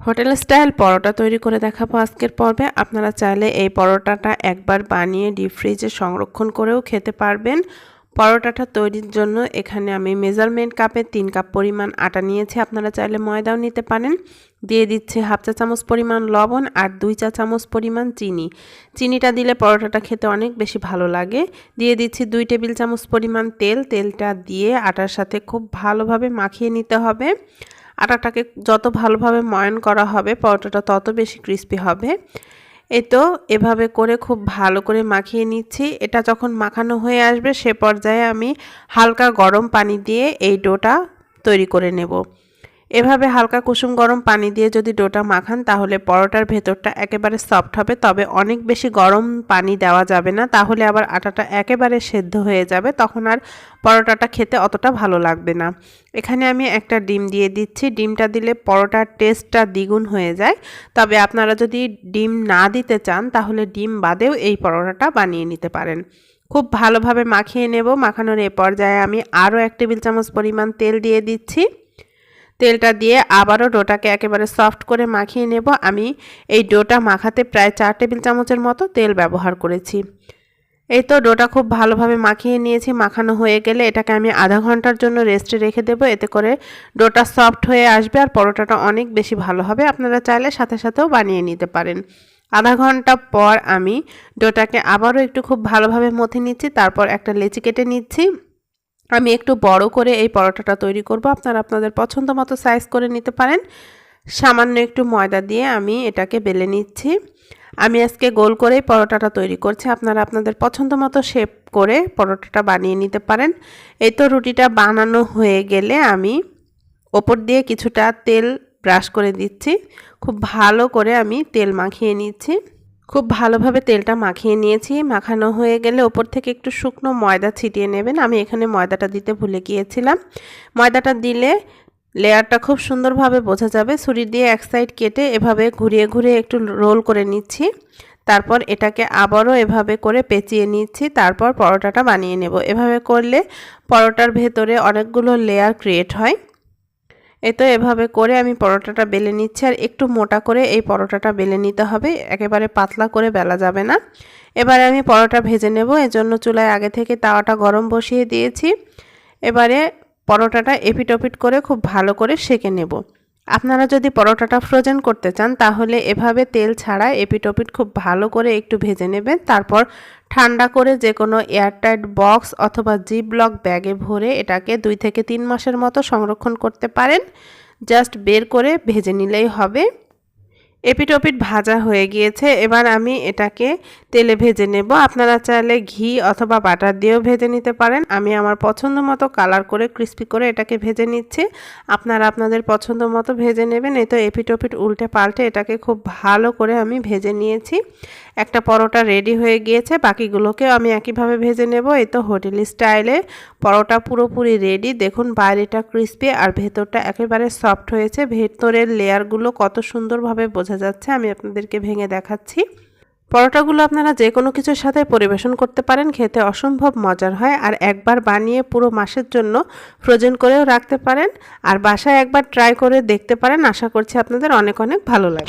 Hotel style পরোটা তৈরি করে দেখাবো আজকের পর্বে। আপনারা চাইলে এই পরোটাটা একবার বানিয়ে ডিপ ফ্রিজে সংরক্ষণ করেও খেতে পারবেন। পরোটাটা তৈরির জন্য এখানে আমি মেজারমেন্ট কাপে তিন কাপ পরিমাণ আটা নিয়েছি, আপনারা চাইলে ময়দাও নিতে পারেন। দিয়ে দিচ্ছে হাফ চা চামচ পরিমাণ লবণ আর দুই চা চামচ পরিমাণ চিনি। চিনিটা দিলে পরোটাটা খেতে অনেক বেশি ভালো লাগে। দিয়ে দিচ্ছি দুই টেবিল চামচ পরিমাণ তেল। তেলটা দিয়ে আটার সাথে খুব ভালোভাবে মাখিয়ে নিতে হবে। আটাটাকে যত ভালোভাবে ময়ন করা হবে, পরোটাটা তত বেশি ক্রিস্পি হবে। এই তো এভাবে করে খুব ভালো করে মাখিয়ে নিচ্ছি। এটা যখন মাখানো হয়ে আসবে, সে পর্যায়ে আমি হালকা গরম পানি দিয়ে এই ডোটা তৈরি করে নেব। এভাবে হালকা কুসুম গরম পানি দিয়ে যদি ডোটা মাখান, তাহলে পরোটার ভেতরটা একেবারে সফট হবে। তবে অনেক বেশি গরম পানি দেওয়া যাবে না, তাহলে আবার আটাটা একেবারে সেদ্ধ হয়ে যাবে, তখন আর পরোটাটা খেতে অতটা ভালো লাগবে না। এখানে আমি একটা ডিম দিয়ে দিচ্ছি। ডিমটা দিলে পরোটার টেস্টটা দ্বিগুণ হয়ে যায়। তবে আপনারা যদি ডিম না দিতে চান, তাহলে ডিম বাদেও এই পরোটাটা বানিয়ে নিতে পারেন। খুব ভালোভাবে মাখিয়ে নেব। মাখানোর এ পর্যায়ে আমি আরও এক টেবিল চামচ পরিমাণ তেল দিয়ে দিচ্ছি। তেলটা দিয়ে আবারও ডোটাকে একেবারে সফট করে মাখিয়ে নেব। আমি এই ডোটা মাখাতে প্রায় চার টেবিল চামচের মতো তেল ব্যবহার করেছি। এই তো ডোটা খুব ভালোভাবে মাখিয়ে নিয়েছি। মাখানো হয়ে গেলে এটাকে আমি আধা ঘণ্টার জন্য রেস্টে রেখে দেবো। এতে করে ডোটা সফট হয়ে আসবে আর পরোটাটা অনেক বেশি ভালো হবে। আপনারা চাইলে সাথে সাথেও বানিয়ে নিতে পারেন। আধা ঘণ্টা পর আমি ডোটাকে আবারও একটু খুব ভালোভাবে মথে নিচ্ছি। তারপর একটা লেচি কেটে নিচ্ছি। আমি একটু বড় করে এই পরোটাটা তৈরি করব। আপনারা আপনাদের পছন্দ মতো সাইজ করে নিতে পারেন। সামান্য একটু ময়দা দিয়ে আমি এটাকে বেলে নিচ্ছি। আমি আজকে গোল করেই পরোটাটা তৈরি করছি। আপনারা আপনাদের পছন্দ মতো শেপ করে পরোটাটা বানিয়ে নিতে পারেন। এই তো রুটিটা বানানো হয়ে গেলে আমি ওপর দিয়ে কিছুটা তেল ব্রাশ করে দিচ্ছি। খুব ভালো করে আমি তেল মাখিয়ে নিচ্ছি। খুব ভালোভাবে তেলটা মাখিয়ে নিয়েছি। মাখানো হয়ে গেলে ওপর থেকে একটু শুকনো ময়দা ছিটিয়ে নেবেন। আমি এখানে ময়দাটা দিতে ভুলে গিয়েছিলাম। ময়দাটা দিলে লেয়ারটা খুব সুন্দরভাবে বোঝা যাবে। ছুরি দিয়ে এক সাইড কেটে এভাবে ঘুরিয়ে ঘুরিয়ে একটু রোল করে নিচ্ছি। তারপর এটাকে আবারও এভাবে করে পেঁচিয়ে নিচ্ছি। তারপর পরোটাটা বানিয়ে নেব। এভাবে করলে পরোটার ভেতরে অনেকগুলো লেয়ার ক্রিয়েট হয়। তো এভাবে করে আমি পরোটাটা বেলে নিচ্ছি আর একটু মোটা করে এই পরোটাটা বেলে নিতে হবে। একেবারে পাতলা করে বেলা যাবে না। এবারে আমি পরোটা ভেজে নেব। এজন্য চুলায় আগে থেকে তাওয়াটা গরম বসিয়ে দিয়েছি। এবারে পরোটাটা এপিট করে খুব ভালো করে সেকে নেব। আপনারা যদি পরোটাটা ফ্রোজেন করতে চান, তাহলে এভাবে তেল ছাড়া এপিটোপিট খুব ভালো করে একটু ভেজে নেবেন। তারপর ঠান্ডা করে যে কোনো এয়ারটাইট বক্স অথবা জি ব্লক ব্যাগে ভরে এটাকে দুই থেকে তিন মাসের মতো সংরক্ষণ করতে পারেন। জাস্ট বের করে ভেজে নিলেই হবে। এপিটোপিট ভাজা হয়ে গিয়েছে, এবার আমি এটাকে তেলে ভেজে নেব। আপনারা চাইলে ঘি অথবা বাটার দিয়েও ভেজে নিতে পারেন। আমি আমার পছন্দ মতো কালার করে, ক্রিস্পি করে এটাকে ভেজে নিচ্ছি। আপনারা আপনাদের পছন্দ মতো ভেজে নেবেন। এই তো এপিটোপিট উল্টে পাল্টে এটাকে খুব ভালো করে আমি ভেজে নিয়েছি। একটা পরোটা রেডি হয়ে গিয়েছে, বাকিগুলোকেও আমি একইভাবে ভেজে নেব। এই তো হোটেল স্টাইলে পরোটা পুরোপুরি রেডি দেখুন বাইরেটা ক্রিস্পি আর ভেতরটা একেবারে সফট হয়েছে। ভেতরের লেয়ারগুলো কত সুন্দরভাবে বোঝা যাচ্ছে, আমি আপনাদেরকে ভেঙে দেখাচ্ছি। পরোটাগুলো আপনারা যে কোনো কিছুর সাথে পরিবেশন করতে পারেন, খেতে অসম্ভব মজার হয়। আর একবার বানিয়ে পুরো মাসের জন্য ফ্রোজেন করেও রাখতে পারেন। আর বাসায় একবার ট্রাই করে দেখতে পারেন, আশা করছি আপনাদের অনেক অনেক ভালো লাগে